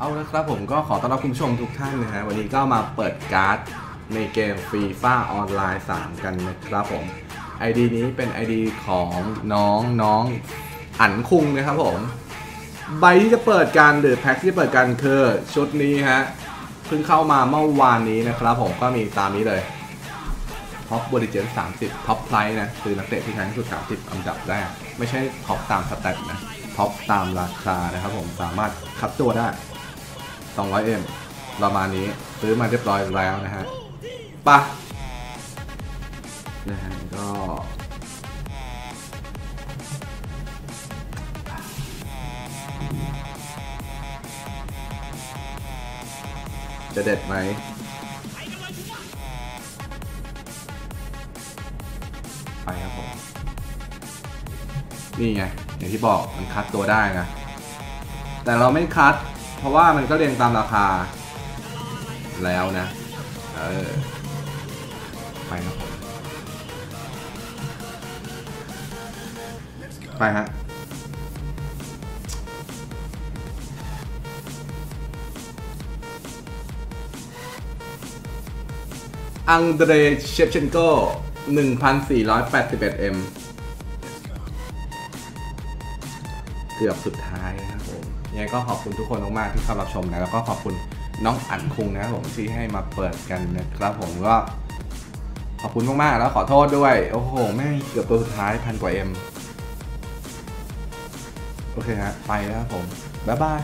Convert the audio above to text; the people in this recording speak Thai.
เอาละครับผมก็ขอต้อนรับคุณผู้ชมทุกท่านนะฮะวันนี้ก็มาเปิดการ์ดในเกมฟรีฟ้าออนไลน์3กันนะครับผม ID นี้เป็น ID ของน้องน้องอันคุงนะครับผม ใบที่จะเปิดกันหรือแพ็คที่จะเปิดกันคือชุดนี้ฮะเพิ่งเข้ามาเมื่อวานนี้นะครับผมก็มีตามนี้เลยท็อปบริเจน30ท็อปไพร์นะคือนักเตะที่แพงที่สุด 30 อันดับแรก ไม่ใช่ท็อปตามสแตทนะท็อปตามราคานะครับผมสามารถคัดตัวได้ 200M ประมาณนี้ซื้อมาเรียบร้อยแล้วนะฮะปะนะฮะก็จะเด็ดไหม ไปครับผม นี่ไง อย่างที่บอกมันคัดตัวได้นะ แต่เราไม่คัด เพราะว่ามันก็เรียงตามราคา แล้วนะ เออ ไปครับผม ไปฮะอังเดรเชฟเชนโก1,481 M เกือบสุดท้ายนะครับผมยังไงก็ขอบคุณทุกคนมากๆที่เข้ารับชมนะแล้วก็ขอบคุณน้องอั๋นคุงนะครับผมที่ให้มาเปิดกันนะครับผมก็ขอบคุณมากๆแล้วขอโทษด้วย โอ้โหแม่งเกือบตัวสุดท้ายพันกว่าเอ็มโอเคฮะไปแล้วผม บ๊ายบาย